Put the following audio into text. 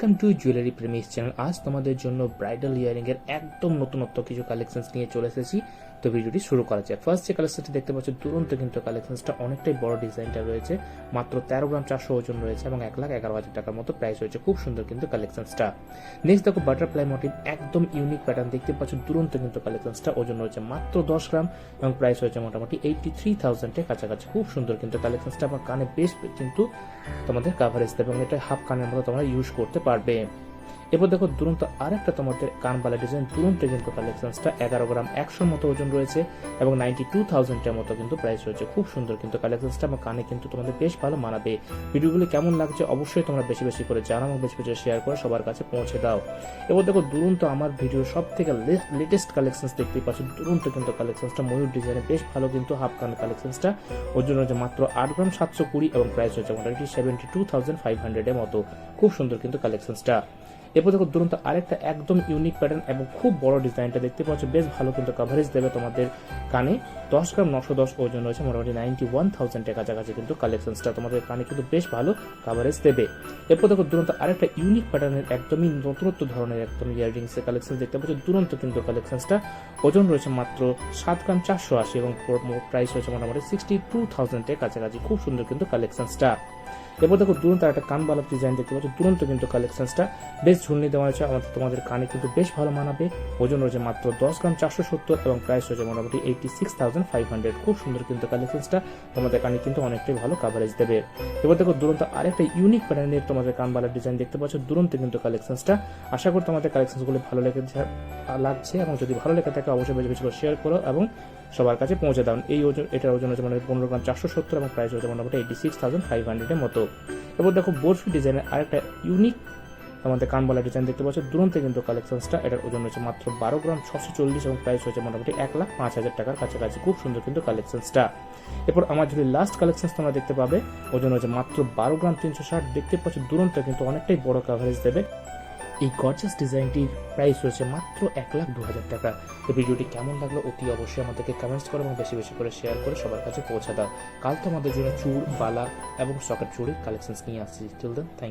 Welcome to jewellery premises channel আজ তোমাদের জন্য ব্রাইডাল ইয়ারিং এর একদম নতুনত্ব কিছু কালেকশন নিয়ে চলে এসেছি। তো ভিডিওটি শুরু করা যায় ফার্স্ট যে কালেকশনটি দেখতে পাচ্ছ, দুরন্ত কিন্তু কালেকশনটা অনেকটাই বড় ডিজাইনটা রয়েছে। মাত্র তেরো গ্রাম চারশো ওজন রয়েছে এবং এক লাখ এগারো হাজার টাকার মতো প্রাইস রয়েছে। খুব সুন্দর কিন্তু কালেকশনসটা নেক্সট দেখো বাটারফ্লাই মোটিভ একদম ইউনিক প্যাটার্ন দেখতে পাচ্ছ, দুরন্ত কিন্তু কালেকশনসটা ওজন রয়েছে মাত্র দশ গ্রাম এবং প্রাইস রয়েছে মোটামুটি এইটটি থ্রি থাউজেন্ডের কাছাকাছি। খুব সুন্দর কিন্তু কালেকশনসটা আমার কানে বেশ কিন্তু তোমাদের কাভারেজ দেবে এবং এটা হাফ কানের মতো তোমরা ইউজ করতে পারবে এরপর দেখো দুরন্ত আরেকটা তোমাদের কানবালা ডিজাইন দুরন্ত কিন্তু কালেকশনসটা এগারো গ্রাম একশোর মতো ওজন রয়েছে এবং নাইনটি টু থাউজেন্ডের মতো কিন্তু প্রাইস রয়েছে। খুব সুন্দর কিন্তু কালেকশনসটা আমার কানে কিন্তু তোমাদের বেশ ভালো মানাবে। ভিডিওগুলি কেমন লাগছে অবশ্যই তোমরা বেশি বেশি করে জানাও বেশি বেশি শেয়ার করে সবার কাছে পৌঁছে দাও। এবার দেখো দুরন্ত আমার ভিডিও সব থেকে লেটেস্ট কালেকশনস দেখতেই পাচ্ছ। দুরন্ত কিন্তু কালেকশনসটা ময়ূর ডিজাইনে বেশ ভালো কিন্তু হাফ কান কালেকশনসটা ওজন রয়েছে মাত্র আট গ্রাম সাতশো কুড়ি এবং প্রাইস রয়েছে মোটামুটি সেভেন্টি টু থাউজেন্ড ফাইভ হান্ড্রেডের মতো। খুব সুন্দর কিন্তু কালেকশনসটা এরপর দেখো দুরন্ত আরেকটা একদম ইউনিক প্যাটার্ন এবং খুব বড় ডিজাইনটা দেখতে পাচ্ছ। বেশ ভালো কিন্তু কভারেজ দেবে তোমাদের কানে। দশ গ্রাম নশো দশ ওজন রয়েছে, মোটামুটি নাইনটি ওয়ান থাউজেন্ডের কাছাকাছি কিন্তু কালেকশনসটা তোমাদের কানে কিন্তু বেশ ভালো কভারেজ দেবে। এরপর দেখো দুরন্ত আরেকটা ইউনিক প্যাটার্নের একদমই নতুনত্ব ধরনের একদম ইয়াররিংস এর কালেকশন দেখতে পাচ্ছ। দুরন্ত কিন্তু কালেকশনসটা ওজন রয়েছে মাত্র সাত গ্রাম চারশো আশি এবং প্রাইস রয়েছে মোটামুটি সিক্সটি টু থাউজেন্ডের কাছাকাছি। খুব সুন্দর কিন্তু কালেকশনসটা এরপর দেখো দুরন্ত একটা কান বালাপ ডিজাইন দেখতে পাচ্ছ। দুরন্ত কিন্তু কালেকশনসটা বেশ ঝুলনি দেওয়া হয়েছে আমাদের তোমাদের কানে কিন্তু বেশ ভালো মানাবে। ওজন রয়েছে মাত্র দশ গ্রাম চারশো সত্তর এবং প্রাইস রয়েছে মোটামুটি eighty six thousand five hundred খুব সুন্দর কিন্তু কালেকশনসটা তোমাদের কানে কিন্তু অনেকটাই ভালো কাভারেজ দেবে। এবার দেখো দুরন্ত আরেকটা ইউনিক প্যাটার্নের তোমাদের কান বালার ডিজাইন দেখতে পাচ্ছ। দুরন্ত কিন্তু কালেকশনসটা আশা করি তোমাদের কালেকশনসগুলো ভালো লেগে লাগছে এবং যদি ভালো লেগে থাকে অবশ্যই বেশি বেশি করে শেয়ার করো এবং সবার কাছে পৌঁছে দাও। এই ওজন, এটার ওজন হচ্ছে মানে পনেরো গ্রাম চারশো সত্তর এবং প্রাইস হচ্ছে মোটামুটি এইটি সিক্স থাউজেন্ড ফাইভ হান্ড্রেডের মতো। এবার দেখো বরফি ডিজাইনের আরেকটা ইউনিক আমাদের কানবালা ডিজাইন দেখতে পাচ্ছ, দুরন্ত কিন্তু কালেকশনসটা এটার ওজন হচ্ছে মাত্র বারো গ্রাম, ছশো চল্লিশ এবং প্রাইস হয়েছে মোটামুটি এক লাখ পাঁচ হাজার টাকার কাছাকাছি। খুব সুন্দর কিন্তু কালেকশনসটা এরপর আমার যদি লাস্ট কালেকশন তোমরা দেখতে পাবে, ওজন হচ্ছে মাত্র বারো গ্রাম তিনশো ষাট। দেখতে পাচ্ছ, দুরন্ত কিন্তু অনেকটাই বড় কাভারেজ দেবে। এই গর্জাস ডিজাইনটির প্রাইস রয়েছে মাত্র এক লাখ দু হাজার টাকা। এই ভিডিওটি কেমন লাগল অতি অবশ্যই আমাদেরকে কমেন্টস করো এবং বেশি বেশি করে শেয়ার করে সবার কাছে পৌঁছে দাও। কাল তো আমাদের জন্য চুড় বালা এবং সকেট চুড়ির কালেকশনস নিয়ে আসছি। Till thank